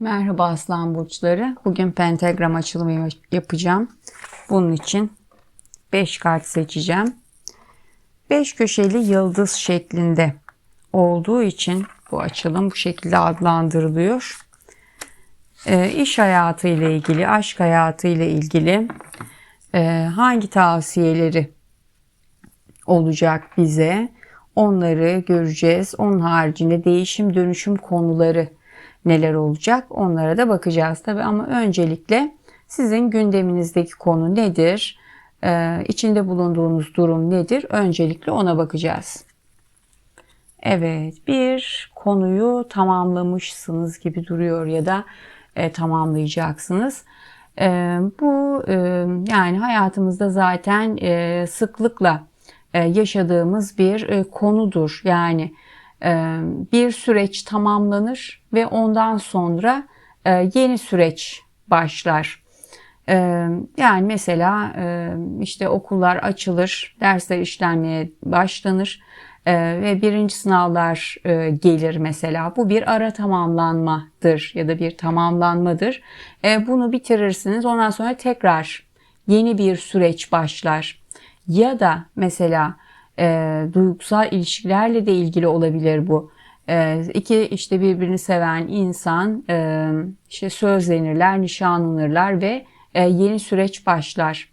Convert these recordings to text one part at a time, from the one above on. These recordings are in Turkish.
Merhaba aslan burçları. Bugün pentagram açılımı yapacağım. Bunun için 5 kart seçeceğim. 5 köşeli yıldız şeklinde olduğu için bu açılım bu şekilde adlandırılıyor. E, iş hayatı ile ilgili, aşk hayatı ile ilgili e, hangi tavsiyeleri olacak bize? Onları göreceğiz. Onun haricinde değişim dönüşüm konuları neler olacak onlara da bakacağız tabi ama öncelikle sizin gündeminizdeki konu nedir? Ee, içinde bulunduğunuz durum nedir? Öncelikle ona bakacağız. Evet bir konuyu tamamlamışsınız gibi duruyor ya da e, tamamlayacaksınız. E, bu e, yani hayatımızda zaten e, sıklıkla e, yaşadığımız bir e, konudur. Yani bir süreç tamamlanır ve ondan sonra e, yeni süreç başlar. E, yani mesela işte okullar açılır, dersler işlenmeye başlanır ve birinci sınavlar gelir mesela. Bu bir ara tamamlanmadır ya da bir tamamlanmadır. Bunu bitirirsiniz ondan sonra tekrar yeni bir süreç başlar. Ya da mesela e, duygusal ilişkilerle de ilgili olabilir bu. E, iki işte birbirini seven insan e, işte sözlenirler, nişanlanırlar ve e, yeni süreç başlar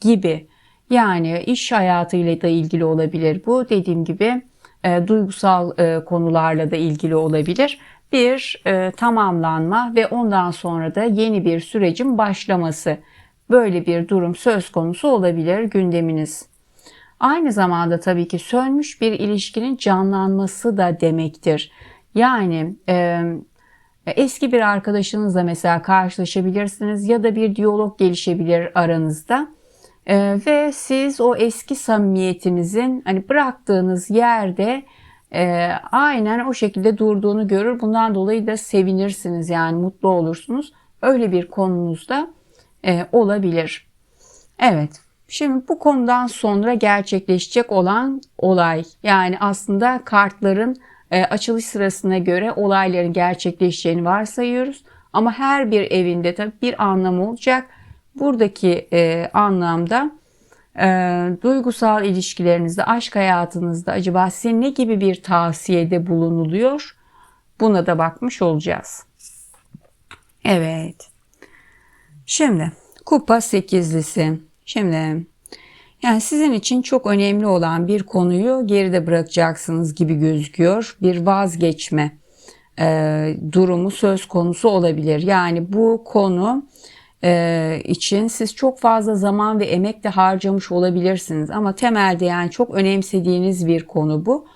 gibi. Yani iş hayatıyla da ilgili olabilir bu. Dediğim gibi e, duygusal e, konularla da ilgili olabilir. Bir e, tamamlanma ve ondan sonra da yeni bir sürecin başlaması. Böyle bir durum söz konusu olabilir gündeminiz. Aynı zamanda tabii ki sönmüş bir ilişkinin canlanması da demektir. Yani e, eski bir arkadaşınızla mesela karşılaşabilirsiniz ya da bir diyalog gelişebilir aranızda. E, ve siz o eski samimiyetinizin hani bıraktığınız yerde e, aynen o şekilde durduğunu görür. Bundan dolayı da sevinirsiniz yani mutlu olursunuz. Öyle bir konunuzda e, olabilir. Evet Şimdi bu konudan sonra gerçekleşecek olan olay yani aslında kartların e, açılış sırasına göre olayların gerçekleşeceğini varsayıyoruz. Ama her bir evinde tabii bir anlam olacak. Buradaki e, anlamda e, duygusal ilişkilerinizde, aşk hayatınızda acaba size ne gibi bir tavsiyede bulunuluyor? Buna da bakmış olacağız. Evet. Şimdi kupa sekizlisi. Şimdi yani sizin için çok önemli olan bir konuyu geride bırakacaksınız gibi gözüküyor. Bir vazgeçme e, durumu söz konusu olabilir. Yani bu konu e, için siz çok fazla zaman ve emek de harcamış olabilirsiniz. Ama temelde yani çok önemsediğiniz bir konu bu.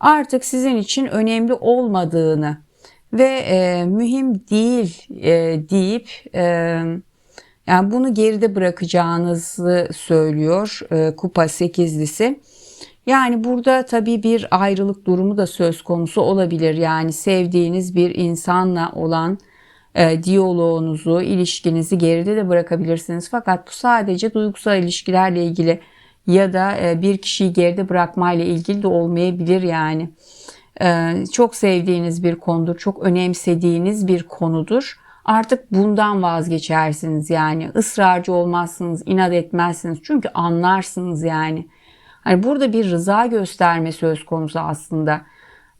Artık sizin için önemli olmadığını ve e, mühim değil e, deyip e, yani bunu geride bırakacağınızı söylüyor e, Kupa sekizlisi. Yani burada tabii bir ayrılık durumu da söz konusu olabilir. Yani sevdiğiniz bir insanla olan e, diyaloğunuzu, ilişkinizi geride de bırakabilirsiniz. Fakat bu sadece duygusal ilişkilerle ilgili ya da e, bir kişiyi geride bırakmayla ilgili de olmayabilir yani. E, çok sevdiğiniz bir konudur, çok önemsediğiniz bir konudur artık bundan vazgeçersiniz yani. Israrcı olmazsınız inat etmezsiniz. Çünkü anlarsınız yani. Hani burada bir rıza gösterme söz konusu aslında.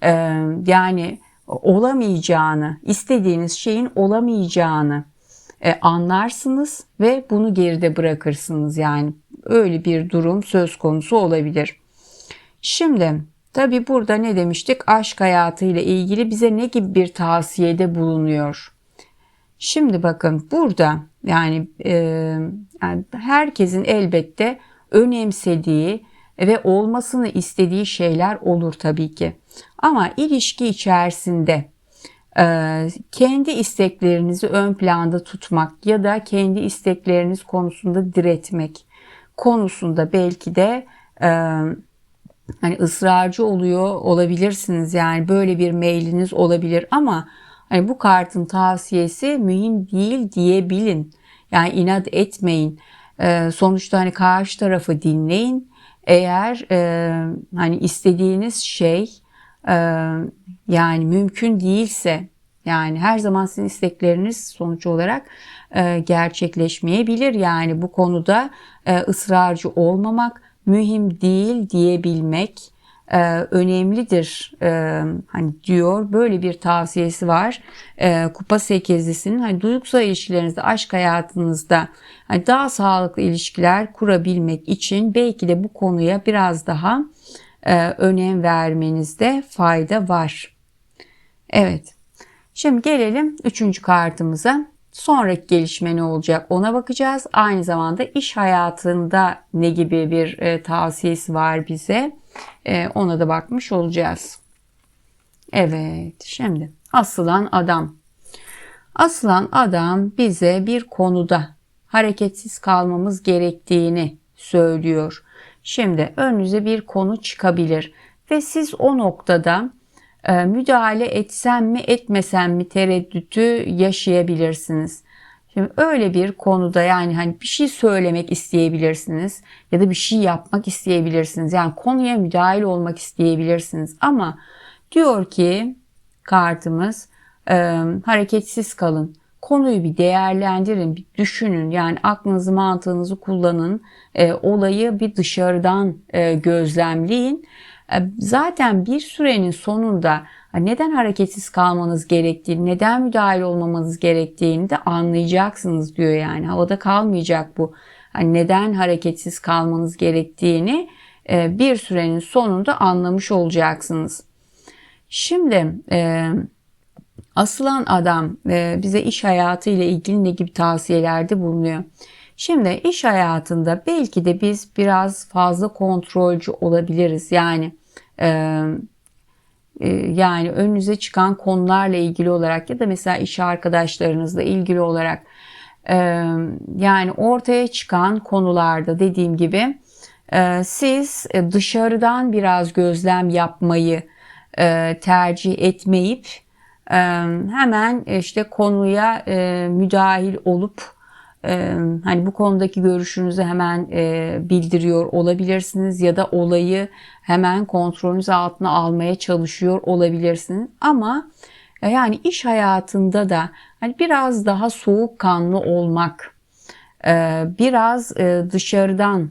Ee, yani olamayacağını istediğiniz şeyin olamayacağını e, anlarsınız ve bunu geride bırakırsınız yani. Öyle bir durum söz konusu olabilir. Şimdi tabi burada ne demiştik? Aşk hayatı ile ilgili bize ne gibi bir tavsiyede bulunuyor? Şimdi bakın burada yani, e, yani herkesin elbette önemsediği ve olmasını istediği şeyler olur tabii ki. Ama ilişki içerisinde e, kendi isteklerinizi ön planda tutmak ya da kendi istekleriniz konusunda diretmek konusunda belki de e, hani ısrarcı oluyor olabilirsiniz yani böyle bir mailiniz olabilir ama Hani bu kartın tavsiyesi mühim değil diyebilin. Yani inat etmeyin. Ee, sonuçta hani karşı tarafı dinleyin. Eğer e, hani istediğiniz şey e, yani mümkün değilse Yani her zaman sizin istekleriniz sonuç olarak e, gerçekleşmeyebilir. Yani bu konuda e, ısrarcı olmamak, mühim değil diyebilmek e, önemlidir e, hani diyor böyle bir tavsiyesi var e, kupa sekizlisinin hani duygusal ilişkilerinizde aşk hayatınızda hani daha sağlıklı ilişkiler kurabilmek için belki de bu konuya biraz daha e, önem vermenizde fayda var. Evet. Şimdi gelelim üçüncü kartımıza. Sonraki gelişme ne olacak ona bakacağız. Aynı zamanda iş hayatında ne gibi bir e, tavsiyesi var bize. E, ona da bakmış olacağız. Evet şimdi asılan adam. Asılan adam bize bir konuda hareketsiz kalmamız gerektiğini söylüyor. Şimdi önünüze bir konu çıkabilir ve siz o noktada müdahale etsem mi etmesem mi tereddütü yaşayabilirsiniz. Şimdi öyle bir konuda yani hani bir şey söylemek isteyebilirsiniz ya da bir şey yapmak isteyebilirsiniz. Yani konuya müdahil olmak isteyebilirsiniz ama diyor ki kartımız e, hareketsiz kalın. Konuyu bir değerlendirin, bir düşünün. Yani aklınızı, mantığınızı kullanın. E, olayı bir dışarıdan e, gözlemleyin. E, zaten bir sürenin sonunda neden hareketsiz kalmanız gerektiğini, neden müdahil olmamanız gerektiğini de anlayacaksınız diyor yani. Havada kalmayacak bu. Hani neden hareketsiz kalmanız gerektiğini e, bir sürenin sonunda anlamış olacaksınız. Şimdi e, asılan adam e, bize iş hayatı ile ilgili ne gibi tavsiyelerde bulunuyor. Şimdi iş hayatında belki de biz biraz fazla kontrolcü olabiliriz. Yani e, ee, yani önünüze çıkan konularla ilgili olarak ya da mesela iş arkadaşlarınızla ilgili olarak e, yani ortaya çıkan konularda dediğim gibi e, siz dışarıdan biraz gözlem yapmayı e, tercih etmeyip hemen işte konuya müdahil olup hani bu konudaki görüşünüzü hemen bildiriyor olabilirsiniz ya da olayı hemen kontrolünüz altına almaya çalışıyor olabilirsiniz ama yani iş hayatında da hani biraz daha soğukkanlı olmak, biraz dışarıdan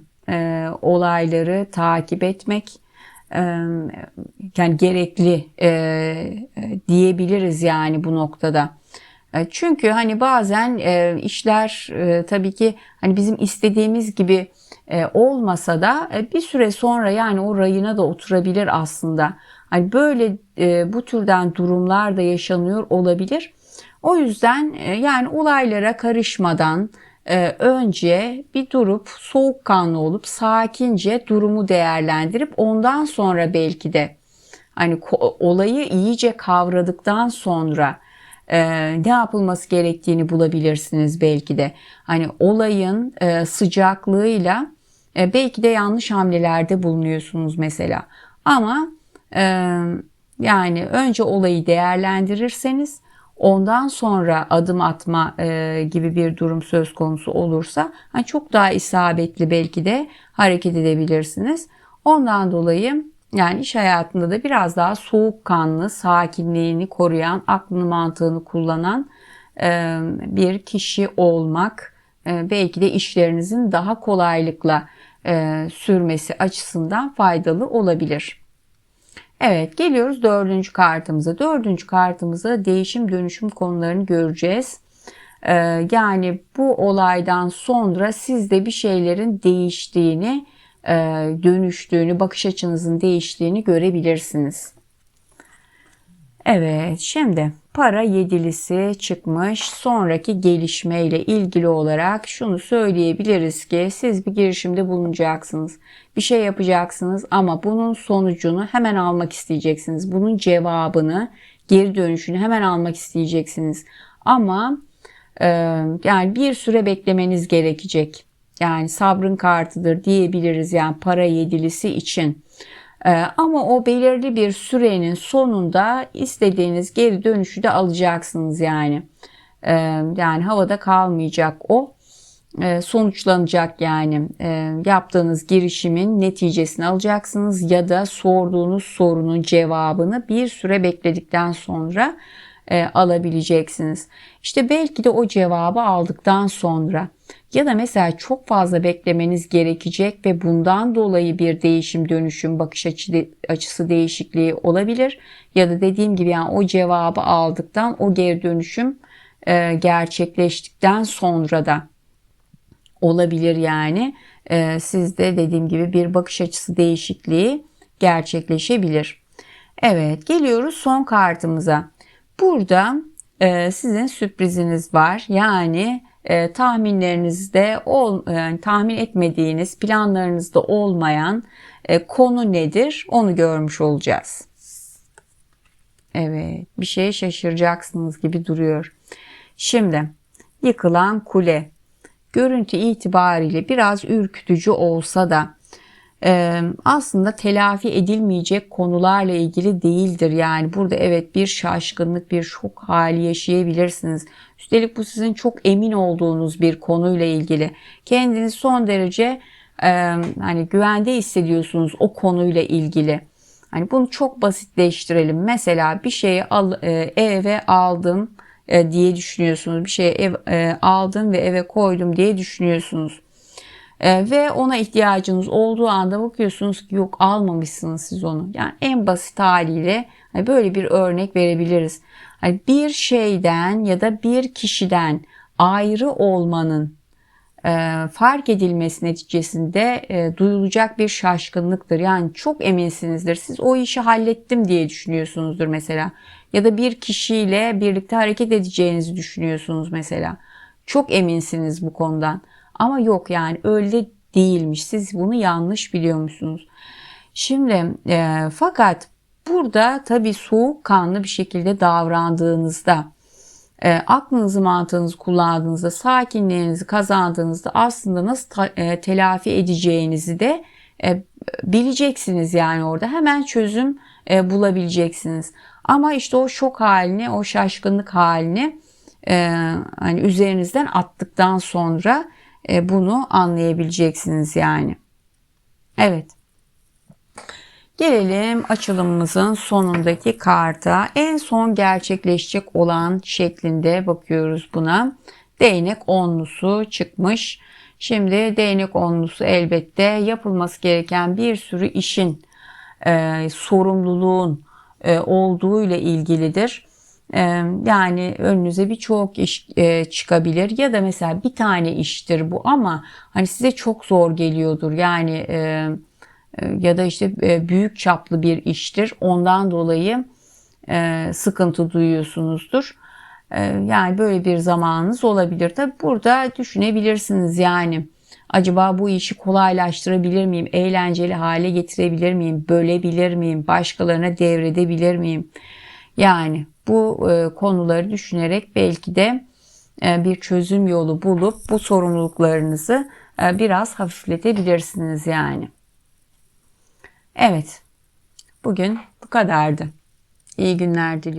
olayları takip etmek yani gerekli diyebiliriz yani bu noktada. E, çünkü hani bazen e, işler e, tabii ki hani bizim istediğimiz gibi olmasa da bir süre sonra yani o rayına da oturabilir aslında. Hani böyle bu türden durumlar da yaşanıyor olabilir. O yüzden yani olaylara karışmadan önce bir durup soğukkanlı olup sakince durumu değerlendirip ondan sonra belki de hani olayı iyice kavradıktan sonra e, ne yapılması gerektiğini bulabilirsiniz belki de. Hani olayın e, sıcaklığıyla e, belki de yanlış hamlelerde bulunuyorsunuz mesela. Ama e, yani önce olayı değerlendirirseniz ondan sonra adım atma e, gibi bir durum söz konusu olursa hani çok daha isabetli belki de hareket edebilirsiniz. Ondan dolayı yani iş hayatında da biraz daha soğukkanlı, sakinliğini koruyan, aklını mantığını kullanan e, bir kişi olmak e, belki de işlerinizin daha kolaylıkla e, sürmesi açısından faydalı olabilir. Evet geliyoruz dördüncü kartımıza. Dördüncü kartımızda değişim dönüşüm konularını göreceğiz. Yani bu olaydan sonra sizde bir şeylerin değiştiğini dönüştüğünü, bakış açınızın değiştiğini görebilirsiniz. Evet, şimdi para yedilisi çıkmış. Sonraki gelişme ile ilgili olarak şunu söyleyebiliriz ki siz bir girişimde bulunacaksınız. Bir şey yapacaksınız ama bunun sonucunu hemen almak isteyeceksiniz. Bunun cevabını, geri dönüşünü hemen almak isteyeceksiniz. Ama e, yani bir süre beklemeniz gerekecek. Yani sabrın kartıdır diyebiliriz yani para yedilisi için. Ee, ama o belirli bir sürenin sonunda istediğiniz geri dönüşü de alacaksınız yani. Ee, yani havada kalmayacak o ee, sonuçlanacak yani yaptığınız girişimin neticesini alacaksınız ya da sorduğunuz sorunun cevabını bir süre bekledikten sonra e, alabileceksiniz. İşte belki de o cevabı aldıktan sonra ya da mesela çok fazla beklemeniz gerekecek ve bundan dolayı bir değişim, dönüşüm, bakış açı, açısı değişikliği olabilir. Ya da dediğim gibi yani o cevabı aldıktan o geri dönüşüm e, gerçekleştikten sonra da olabilir yani. E, sizde dediğim gibi bir bakış açısı değişikliği gerçekleşebilir. Evet geliyoruz son kartımıza. Burada e, sizin sürpriziniz var. Yani e, tahminlerinizde ol, yani tahmin etmediğiniz planlarınızda olmayan e, konu nedir onu görmüş olacağız. Evet bir şeye şaşıracaksınız gibi duruyor. Şimdi yıkılan kule görüntü itibariyle biraz ürkütücü olsa da e, aslında telafi edilmeyecek konularla ilgili değildir. Yani burada evet bir şaşkınlık, bir şok hali yaşayabilirsiniz. Üstelik bu sizin çok emin olduğunuz bir konuyla ilgili. Kendiniz son derece e, hani güvende hissediyorsunuz o konuyla ilgili. Hani bunu çok basitleştirelim. Mesela bir şeyi al, e, eve aldım e, diye düşünüyorsunuz. Bir şeyi ev, aldım ve eve koydum diye düşünüyorsunuz. E, ve ona ihtiyacınız olduğu anda bakıyorsunuz ki yok almamışsınız siz onu. Yani en basit haliyle hani böyle bir örnek verebiliriz. Hani bir şeyden ya da bir kişiden ayrı olmanın e, fark edilmesi neticesinde e, duyulacak bir şaşkınlıktır. Yani çok eminsinizdir. Siz o işi hallettim diye düşünüyorsunuzdur mesela. Ya da bir kişiyle birlikte hareket edeceğinizi düşünüyorsunuz mesela. Çok eminsiniz bu konudan. Ama yok yani öyle değilmiş. Siz bunu yanlış biliyormuşsunuz. Şimdi e, fakat burada tabii soğukkanlı bir şekilde davrandığınızda e, aklınızı mantığınızı kullandığınızda sakinliğinizi kazandığınızda aslında nasıl ta, e, telafi edeceğinizi de e, bileceksiniz yani orada hemen çözüm e, bulabileceksiniz. Ama işte o şok halini, o şaşkınlık halini e, hani üzerinizden attıktan sonra bunu anlayabileceksiniz yani. Evet. Gelelim açılımımızın sonundaki karta. En son gerçekleşecek olan şeklinde bakıyoruz buna. Değnek onlusu çıkmış. Şimdi değnek onlusu elbette yapılması gereken bir sürü işin, e, sorumluluğun e, olduğu ile ilgilidir. Yani önünüze birçok iş çıkabilir ya da mesela bir tane iştir bu ama hani size çok zor geliyordur. Yani ya da işte büyük çaplı bir iştir. Ondan dolayı sıkıntı duyuyorsunuzdur. Yani böyle bir zamanınız olabilir. Tabi burada düşünebilirsiniz yani acaba bu işi kolaylaştırabilir miyim? Eğlenceli hale getirebilir miyim? Bölebilir miyim? Başkalarına devredebilir miyim? Yani bu konuları düşünerek belki de bir çözüm yolu bulup bu sorumluluklarınızı biraz hafifletebilirsiniz yani. Evet. Bugün bu kadardı. İyi günler diliyorum.